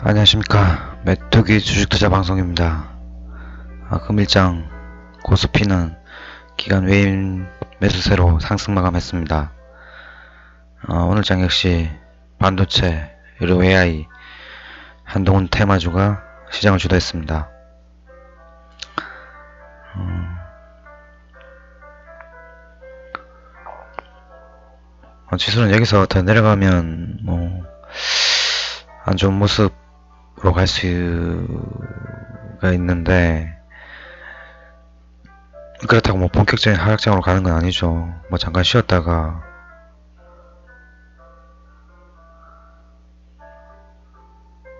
안녕하십니까 메뚜기 주식투자 방송입니다. 아, 금일장 고스피는 기간 외인 매수세로 상승 마감했습니다. 어, 오늘장 역시 반도체, 의료 AI, 한동훈 테마주가 시장을 주도했습니다. 음, 어, 지수는 여기서 더 내려가면 뭐 안 좋은 모습 으로 갈 수가 있는데 그렇다고 뭐 본격적인 하락장으로 가는 건 아니죠. 뭐 잠깐 쉬었다가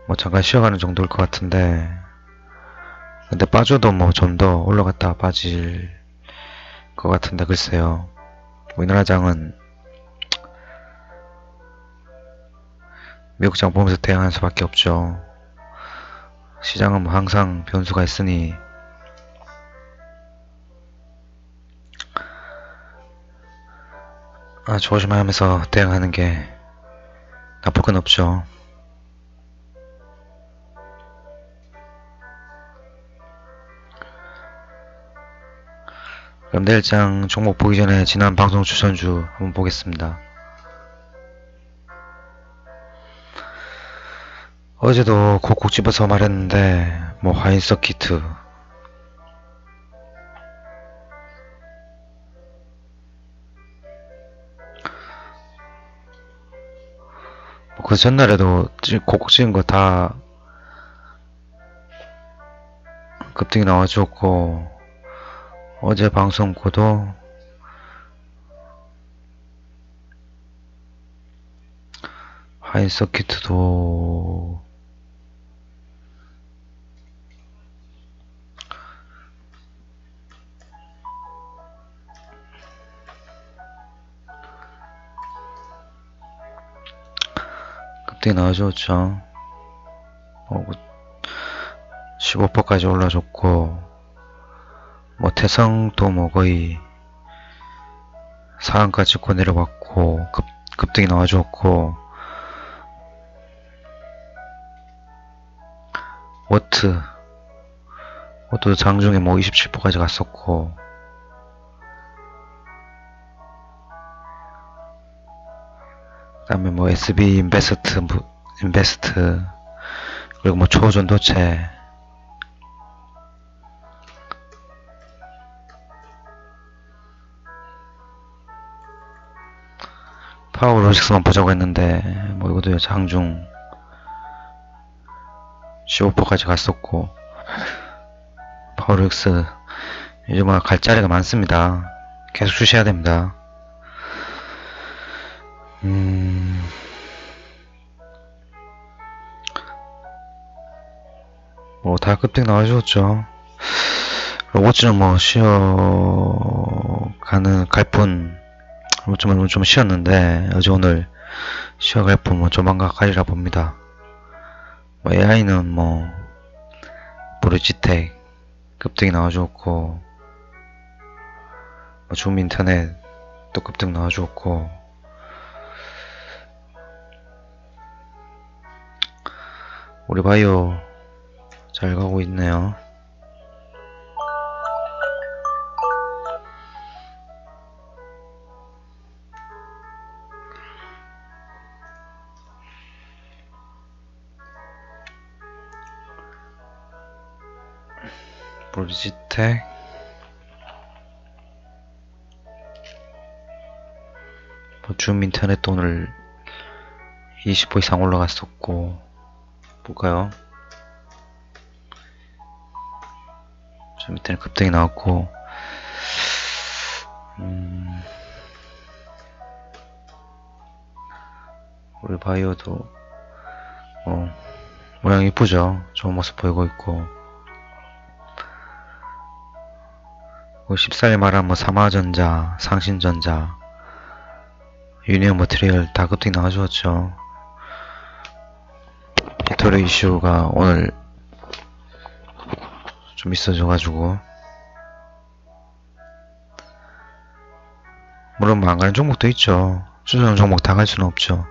뭐 잠깐 쉬어가는 정도일 것 같은데 근데 빠져도 뭐 좀 더 올라갔다 빠질 것 같은데 글쎄요. 우리나라 장은 미국장 보면서 대응할 수밖에 없죠. 시장은 뭐 항상 변수가 있으니 아, 조심하면서 대응하는 게 나쁠 건 없죠. 그럼 내일장 종목 보기 전에 지난 방송 추천주 한번 보겠습니다. 어제도 집어서 말했는데 뭐 하인 서키트. 뭐그 전날에도 찌- 콕콕 찍은 거 다 급등이 나와줬고 어제 방송고도 하인 서키트도 급등이 나와줬죠. 어, 15%까지 올라줬고, 뭐, 태성도 뭐 거의 상한까지 찍고 내려갔고, 급, 급등이 나와줬고, 워트, 워트 장중에 뭐 27%까지 갔었고, 그 다음에 뭐 SB 인베스트, 뭐 인베스트, 그리고 뭐 초전도체, 파워 로직스만 보자고 했는데, 뭐 이것도 장중 15%까지 갔었고, 파워 로직스, 요즘 뭐갈 자리가 많습니다. 계속 주셔야 됩니다. 음, 뭐, 다 급등 나와줬죠. 로봇즈는 뭐, 쉬어가는, 갈 뿐, 좀, 좀 쉬었는데, 어제 오늘 쉬어갈 뿐, 뭐, 조만간 가리라 봅니다. 뭐, AI는 뭐, 브루지텍, 급등이 나와줬고, 뭐, 줌 인터넷, 또 급등 나와줬고, 우리 바이오 잘 가고 있네요. 브리지텍 뭐줌 인터넷도 오늘 20% 이상 올라갔었고 볼까요? 좀 밑에는 급등이 나왔고 음, 우리 바이오도 어, 모양 이쁘죠? 좋은 모습 보이고 있고 14일 말한 뭐 삼화전자, 상신전자, 유니온 머티리얼 다 급등이 나와주었죠. 히토리 이슈가 오늘 좀 있어져가지고 물론 뭐안 가는 종목도 있죠. 수저는 종목 다갈 수는 없죠.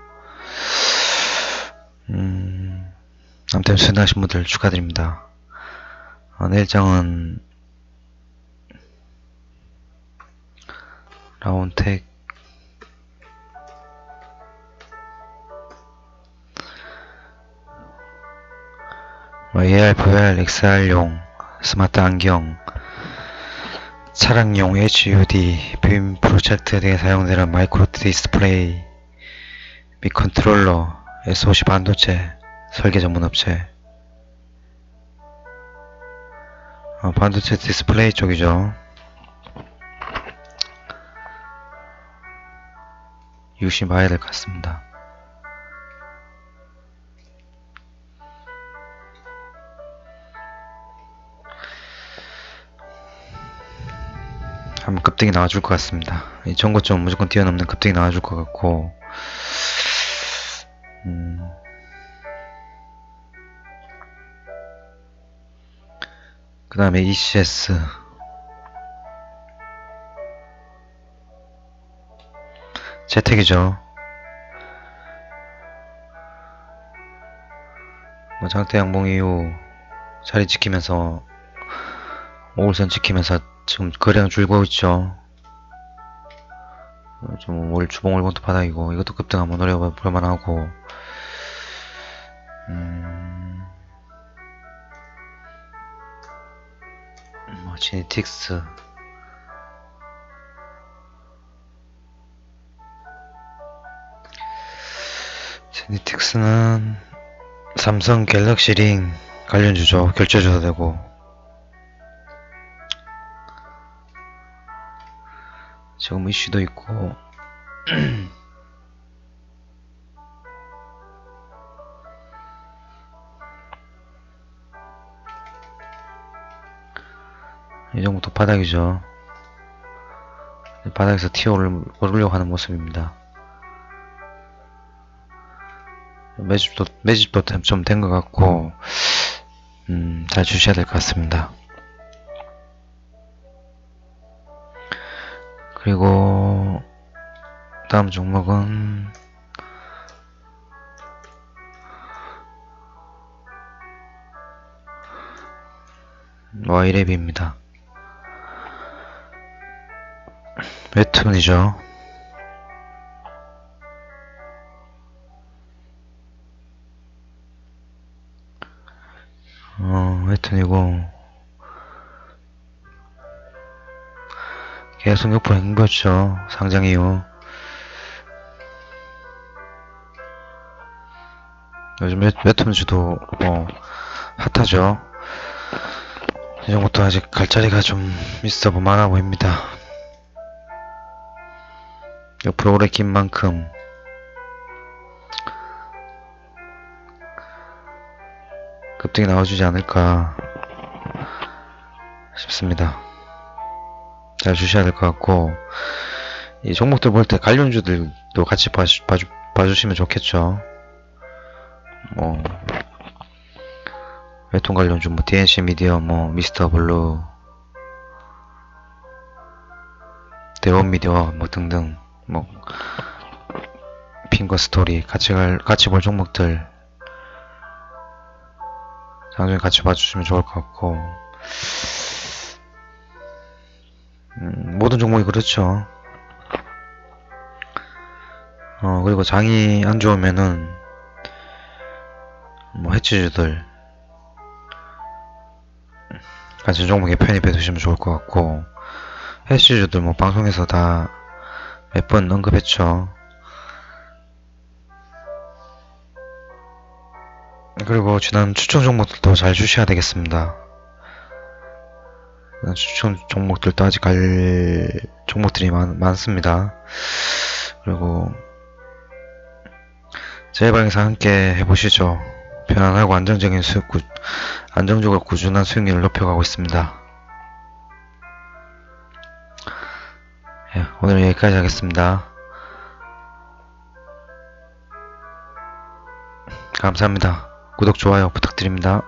음, 아무튼 수고하신 분들 축하드립니다. 어, 내일장은 라운텍 뭐 AR, VR, XR용 스마트 안경 차량용 HUD 빔 프로젝트 등에 사용되는 마이크로 디스플레이 및 컨트롤러 SOC 반도체 설계 전문 업체. 어, 반도체 디스플레이 쪽이죠. 유심 봐야 될 것 같습니다 한번 급등이 나와줄 것 같습니다. 이 전고점 무조건 뛰어넘는 급등이 나와줄 것 같고, 음, 그 다음에 ECS. 재택이죠. 뭐 장대 양봉 이후 자리 지키면서 5일선 지키면서 지금 거래량 줄고 있죠. 어, 좀월 주봉 월봉도 바닥이고 이것도 급등 한번 노려볼 만 하고. 음... 뭐 지니틱스. 지니틱스는 삼성 갤럭시 링 관련주죠. 결제줘도 되고 지금 이슈도 있고. 이 정도 바닥이죠. 바닥에서 튀어 오르려고 하는 모습입니다. 매집도 매집도 좀 된 것 같고 음, 잘 주셔야 될 것 같습니다 그리고 다음 종목은 와이랩입니다. 웹툰이죠. 어, 웹툰이고 계속 옆으로 헹궜죠. 상장 이후. 요즘 웹, 웹툰주도 뭐 핫하죠. 이 정도도 아직 갈 자리가 좀 있어 보만하 보입니다. 옆으로 오래 긴 만큼 급등이 나와주지 않을까 싶습니다. 잘 주셔야 될 것 같고 이 종목들 볼 때 관련주들도 같이 봐주, 봐주, 봐주시면 좋겠죠. 뭐 웹툰 관련주 뭐 DNC 미디어 뭐 미스터 블루 대원 미디어 뭐 등등 뭐 핑거 스토리 같이 갈 같이 볼 종목들 장중에 같이 봐주시면 좋을 것 같고 음, 모든 종목이 그렇죠. 어, 그리고 장이 안 좋으면은, 뭐, 해치주들, 같은 종목에 편입해 두시면 좋을 것 같고, 해치주들 뭐, 방송에서 다 몇 번 언급했죠. 그리고 지난 추천 종목들도 잘 주셔야 되겠습니다. 추천 종목들도 아직 갈 종목들이 많, 많습니다. 그리고 제 방에서 함께 해보시죠. 편안하고 안정적인 수익, 구, 안정적으로 꾸준한 수익률을 높여가고 있습니다. 예, 오늘 여기까지 하겠습니다. 감사합니다. 구독, 좋아요 부탁드립니다.